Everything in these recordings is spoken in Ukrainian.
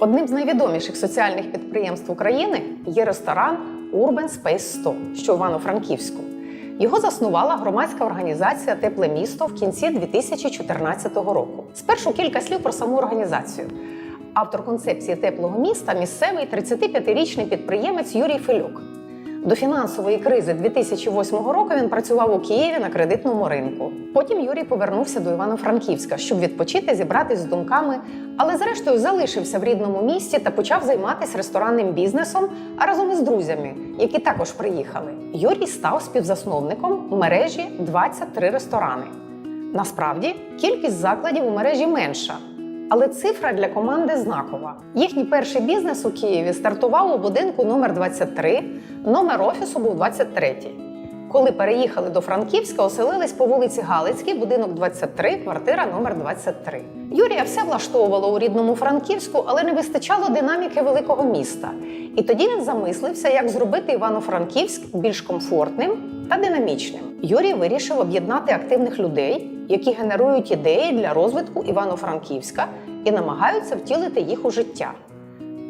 Одним з найвідоміших соціальних підприємств України є ресторан Urban Space 100, що в Івано-Франківську. Його заснувала громадська організація Тепле місто в кінці 2014 року. Спершу кілька слів про саму організацію. Автор концепції теплого міста місцевий 35-річний підприємець Юрій Филюк. До фінансової кризи 2008 року він працював у Києві на кредитному ринку. Потім Юрій повернувся до Івано-Франківська, щоб відпочити, зібратись з думками, але зрештою залишився в рідному місті та почав займатися ресторанним бізнесом, а разом із друзями, які також приїхали. Юрій став співзасновником мережі 23 ресторани. Насправді кількість закладів у мережі менша. Але цифра для команди знакова. Їхній перший бізнес у Києві стартував у будинку номер 23, номер офісу був 23. Коли переїхали до Франківська, оселились по вулиці Галицькій, будинок 23, квартира номер 23. Юрія все влаштовувало у рідному Франківську, але не вистачало динаміки великого міста. І тоді він замислився, як зробити Івано-Франківськ більш комфортним та динамічним. Юрій вирішив об'єднати активних людей, які генерують ідеї для розвитку Івано-Франківська і намагаються втілити їх у життя.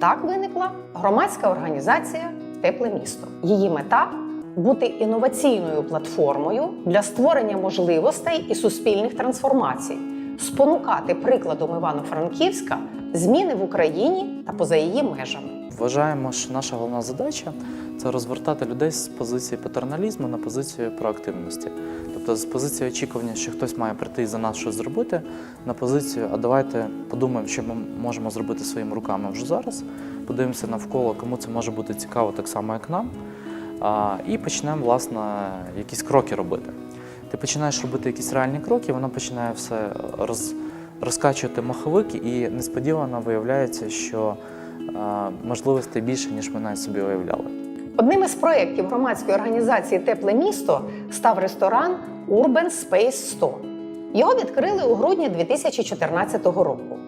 Так виникла громадська організація Тепле місто. Її мета бути інноваційною платформою для створення можливостей і суспільних трансформацій, спонукати прикладом Івано-Франківська зміни в Україні та поза її межами. Вважаємо, що наша головна задача це розвертати людей з позиції патерналізму на позицію проактивності. Тобто з позиції очікування, що хтось має прийти і за нас щось зробити, на позицію, а давайте подумаємо, що ми можемо зробити своїми руками вже зараз. Подивимося навколо, кому це може бути цікаво так само, як нам. І почнемо, власне, якісь кроки робити. Ти починаєш робити якісь реальні кроки, воно починає все роз, розкачувати маховик, і несподівано виявляється, що можливостей більше, ніж ми навіть собі уявляли. Одним із проєктів громадської організації Тепле місто став ресторан Urban Space 100. Його відкрили у грудні 2014 року.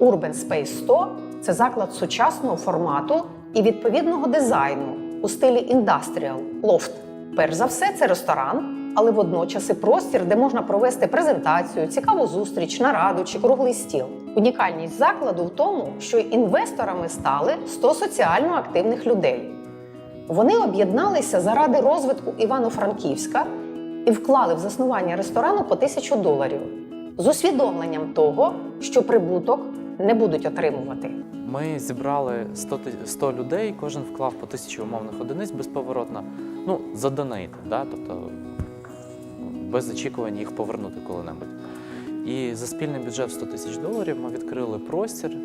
Urban Space 100 – це заклад сучасного формату і відповідного дизайну у стилі індастріал лофт. Перш за все, це ресторан, але водночас і простір, де можна провести презентацію, цікаву зустріч, нараду чи круглий стіл. Унікальність закладу в тому, що інвесторами стали 100 соціально активних людей. Вони об'єдналися заради розвитку Івано-Франківська і вклали в заснування ресторану по тисячу доларів з усвідомленням того, що прибуток не будуть отримувати. Ми зібрали 100, 100 людей, кожен вклав по тисячі умовних одиниць безповоротно. Ну, за донейти, да? тобто без очікувань їх повернути коли-небудь. І за спільний бюджет 100 тисяч доларів ми відкрили простір, е,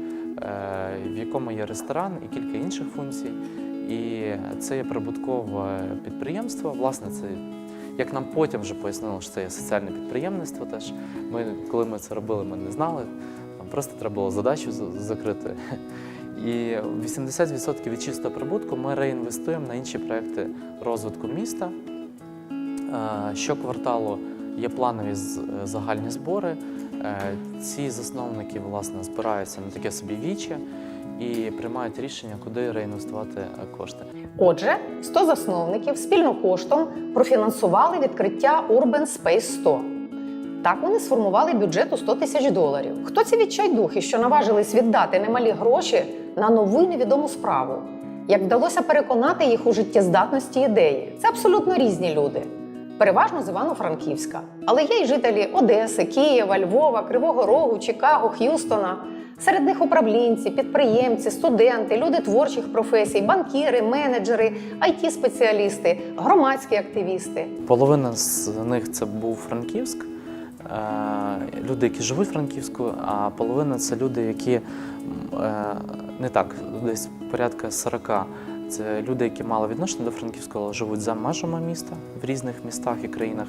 в якому є ресторан і кілька інших функцій. І це є прибуткове підприємство. Власне, це як нам потім вже пояснило, що це є соціальне підприємництво. Теж ми, коли ми це робили, ми не знали. Нам просто треба було задачу закрити. І 80% від чистого прибутку ми реінвестуємо на інші проекти розвитку міста. Е, Щокварталу є планові загальні збори. Е, Ці засновники власне збираються на таке собі віче і приймають рішення, куди реінвестувати е, кошти. Отже, 100 засновників спільно коштом профінансували відкриття Urban Space 100. Так вони сформували бюджет у 100 тисяч доларів. Хто ці відчайдухи, що наважились віддати немалі гроші на нову й невідому справу? Як вдалося переконати їх у життєздатності ідеї? Це абсолютно різні люди. Переважно з Івано-Франківська, але є й жителі Одеси, Києва, Львова, Кривого Рогу, Чикаго, Х'юстона. Серед них управлінці, підприємці, студенти, люди творчих професій, банкіри, менеджери, it спеціалісти громадські активісти. Половина з них це був Франківськ, е, люди, які живуть в Франківську, а половина це люди, які е, не так, десь порядка 40. Це люди, які мали відношення до Франківського, але живуть за межами міста в різних містах і країнах.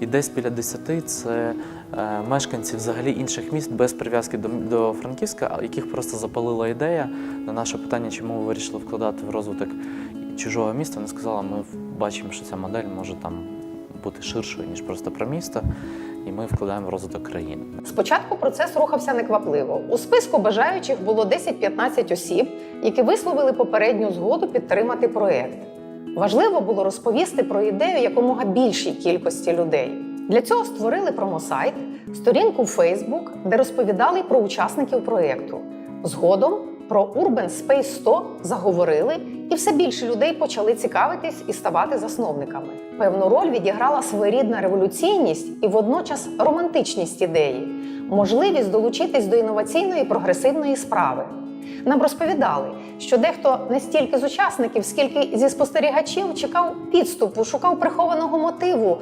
І десь біля 10 це е, мешканці взагалі інших міст без прив'язки до, Франківська, яких просто запалила ідея на наше питання, чому ви вирішили вкладати в розвиток чужого міста. Вони сказали, ми бачимо, що ця модель може там бути ширшою, ніж просто про місто, і ми вкладаємо в розвиток країни. Спочатку процес рухався неквапливо. У списку бажаючих було 10-15 осіб, які висловили попередню згоду підтримати проект. Важливо було розповісти про ідею якомога більшій кількості людей. Для цього створили промосайт, сторінку в Facebook, де розповідали про учасників проєкту. Згодом про Urban Space 100 заговорили, і все більше людей почали цікавитись і ставати засновниками. Певну роль відіграла своєрідна революційність і водночас романтичність ідеї, можливість долучитись до інноваційної прогресивної справи. Нам розповідали, що дехто не стільки з учасників, скільки зі спостерігачів чекав підступу, шукав прихованого мотиву.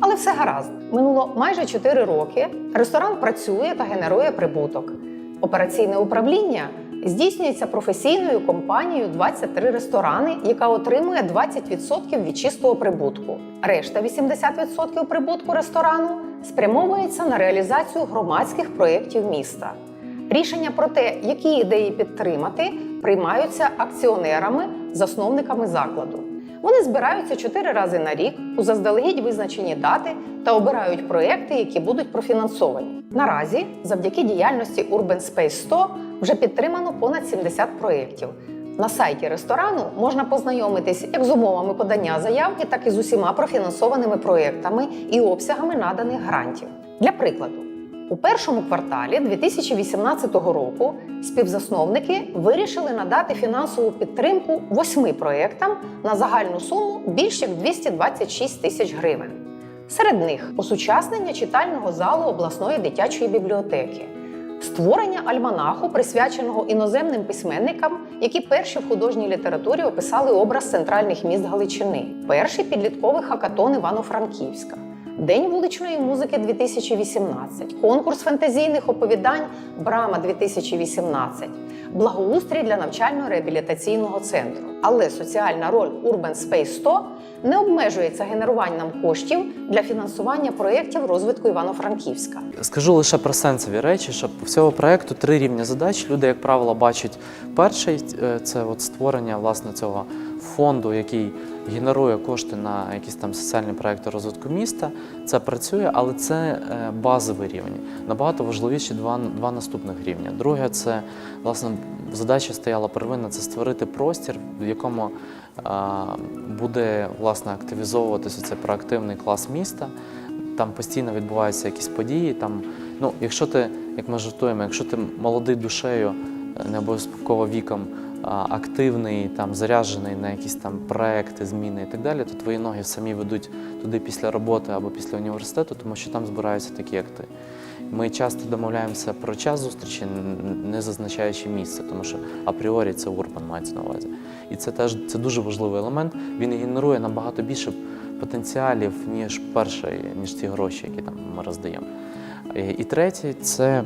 Але все гаразд. Минуло майже 4 роки. Ресторан працює та генерує прибуток. Операційне управління здійснюється професійною компанією 23 ресторани, яка отримує 20% від чистого прибутку. Решта 80% прибутку ресторану спрямовується на реалізацію громадських проєктів міста. Рішення про те, які ідеї підтримати, приймаються акціонерами, засновниками закладу. Вони збираються чотири рази на рік у заздалегідь визначені дати та обирають проекти, які будуть профінансовані. Наразі, завдяки діяльності Urban Space 100, вже підтримано понад 70 проєктів. На сайті ресторану можна познайомитись як з умовами подання заявки, так і з усіма профінансованими проєктами і обсягами наданих грантів. Для прикладу, у першому кварталі 2018 року співзасновники вирішили надати фінансову підтримку восьми проєктам на загальну суму більш як 226 тисяч гривень. Серед них осучаснення читального залу обласної дитячої бібліотеки, створення альманаху, присвяченого іноземним письменникам, які перші в художній літературі описали образ центральних міст Галичини, перший підлітковий хакатон Івано-Франківська. День вуличної музики 2018, конкурс фантазійних оповідань Брама 2018, благоустрій для навчально-реабілітаційного центру. Але соціальна роль Urban Space 100 не обмежується генеруванням коштів для фінансування проєктів розвитку Івано-Франківська. Скажу лише про сенсові речі, що всього проекту три рівні задач. Люди, як правило, бачать перший е, це от створення власне цього фонду, який генерує кошти на якісь там соціальні проекти розвитку міста. Це працює, але це е, базовий рівень. Набагато важливіші два, два наступних рівня. Друге, це власне задача стояла первинна це створити простір, в якому а, буде власне активізовуватися цей проактивний клас міста. Там постійно відбуваються якісь події. Там, ну, якщо ти, як ми жартуємо, якщо ти молодий душею, е, не обов'язково віком, активний, там, заряджений на якісь там проекти, зміни і так далі, то твої ноги самі ведуть туди після роботи або після університету, тому що там збираються такі, як ти. Ми часто домовляємося про час зустрічі, не зазначаючи місце, тому що апріорі це урбан мається на увазі. І це теж це дуже важливий елемент. Він генерує набагато більше потенціалів, ніж перший, ніж ті гроші, які там ми роздаємо. І третє це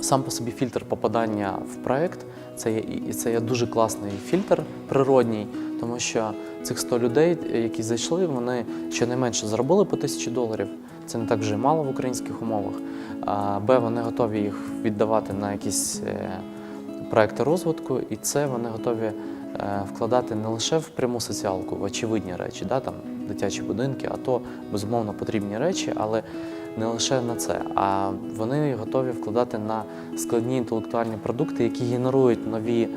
сам по собі фільтр попадання в проект. Це є, і це є дуже класний фільтр природній, тому що цих 100 людей, які зайшли, вони щонайменше заробили по тисячі доларів. Це не так вже мало в українських умовах. А Б, вони готові їх віддавати на якісь е, проекти розвитку, і це вони готові е, вкладати не лише в пряму соціалку, в очевидні речі, да, там, дитячі будинки, а то безумовно потрібні речі, але не лише на це, а вони готові вкладати на складні інтелектуальні продукти, які генерують нові,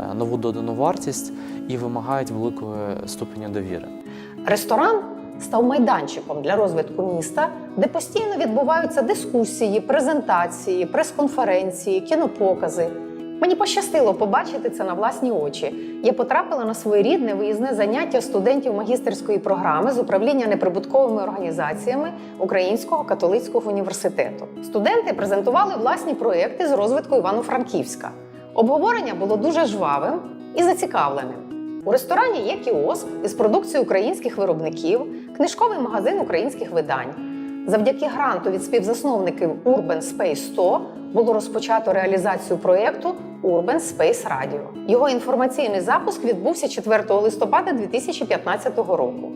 е, нову додану вартість і вимагають великої ступеня довіри. Ресторан став майданчиком для розвитку міста, де постійно відбуваються дискусії, презентації, прес-конференції, кінопокази. Мені пощастило побачити це на власні очі. Я потрапила на своєрідне виїзне заняття студентів магістерської програми з управління неприбутковими організаціями Українського католицького університету. Студенти презентували власні проекти з розвитку Івано-Франківська. Обговорення було дуже жвавим і зацікавленим. У ресторані є кіоск із продукцією українських виробників, книжковий магазин українських видань. Завдяки гранту від співзасновників Urban Space 100 було розпочато реалізацію проєкту Urban Space Radio. Його інформаційний запуск відбувся 4 листопада 2015 року.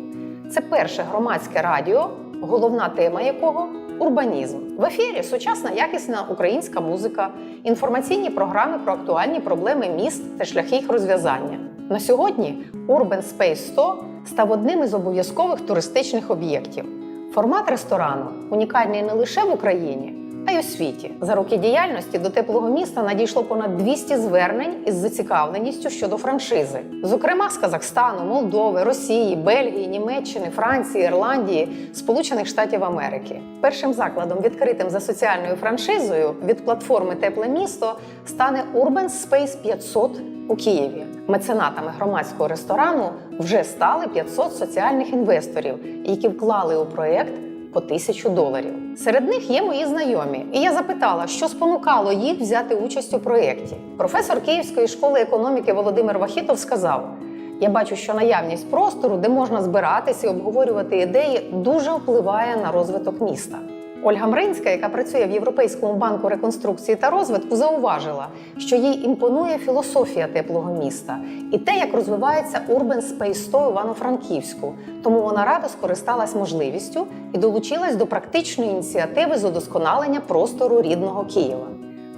Це перше громадське радіо, головна тема якого урбанізм. В ефірі сучасна якісна українська музика, інформаційні програми про актуальні проблеми міст та шляхи їх розв'язання. На сьогодні Urban Space 100 став одним із обов'язкових туристичних об'єктів. Формат ресторану унікальний не лише в Україні, та й освіті. За роки діяльності до теплого міста надійшло понад 200 звернень із зацікавленістю щодо франшизи, зокрема з Казахстану, Молдови, Росії, Бельгії, Німеччини, Франції, Ірландії, Сполучених Штатів Америки. Першим закладом, відкритим за соціальною франшизою від платформи Тепле місто, стане Urban Space 500 у Києві. Меценатами громадського ресторану вже стали 500 соціальних інвесторів, які вклали у проєкт по тисячу доларів. Серед них є мої знайомі, і я запитала, що спонукало їх взяти участь у проєкті. Професор Київської школи економіки Володимир Вахітов сказав: я бачу, що наявність простору, де можна збиратися і обговорювати ідеї, дуже впливає на розвиток міста. Ольга Мринська, яка працює в Європейському банку реконструкції та розвитку, зауважила, що їй імпонує філософія теплого міста і те, як розвивається Urban Space 100 Івано-Франківську. Тому вона радо скористалась можливістю і долучилась до практичної ініціативи з удосконалення простору рідного Києва.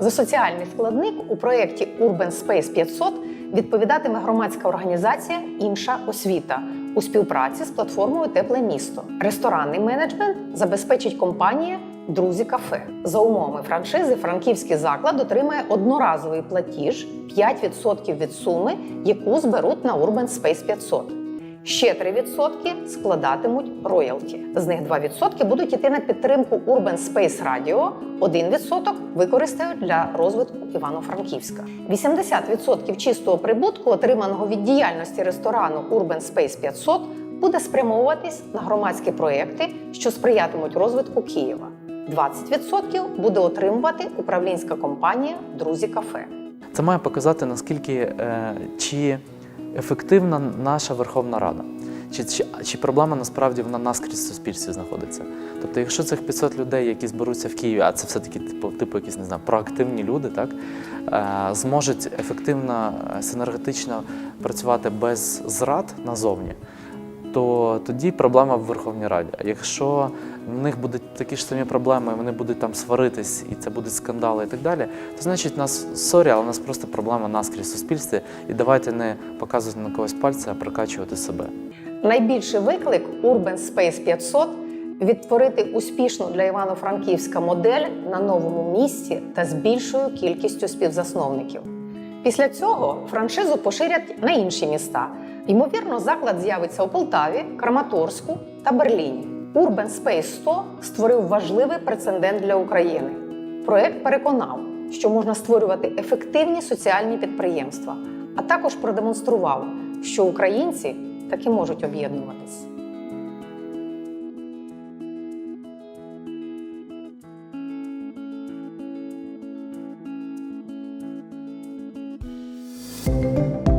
За соціальний складник у проєкті Urban Space 500 відповідатиме громадська організація Інша освіта у співпраці з платформою Тепле місто. Ресторанний менеджмент забезпечить компанія Друзі кафе. За умовами франшизи, франківський заклад отримає одноразовий платіж 5% від суми, яку зберуть на Urban Space 500. Ще 3% складатимуть роялті. З них 2% будуть йти на підтримку Urban Space Radio, 1% використають для розвитку Івано-Франківська. 80% чистого прибутку, отриманого від діяльності ресторану Urban Space 500, буде спрямовуватись на громадські проекти, що сприятимуть розвитку Києва. 20% буде отримувати управлінська компанія Друзі кафе. Це має показати, наскільки е, чи ефективна наша Верховна Рада, чи, чи, чи проблема насправді вона наскрізь в суспільстві знаходиться. Тобто, якщо цих 500 людей, які зберуться в Києві, а це все-таки типу, типу якісь не знаю, проактивні люди, так е, зможуть ефективно, е, синергетично працювати без зрад назовні. То тоді проблема в Верховній Раді. Якщо в них будуть такі ж самі проблеми, вони будуть там сваритись, і це будуть скандали і так далі, то значить нас сорі, але у нас просто проблема наскрізь в суспільстві. І давайте не показувати на когось пальця, а прокачувати себе. Найбільший виклик Urban Space 500 відтворити успішну для Івано-Франківська модель на новому місці та з більшою кількістю співзасновників. Після цього франшизу поширять на інші міста. Ймовірно, заклад з'явиться у Полтаві, Краматорську та Берліні. Urban Space 100 створив важливий прецедент для України. Проект переконав, що можна створювати ефективні соціальні підприємства, а також продемонстрував, що українці таки можуть об'єднуватись. Thank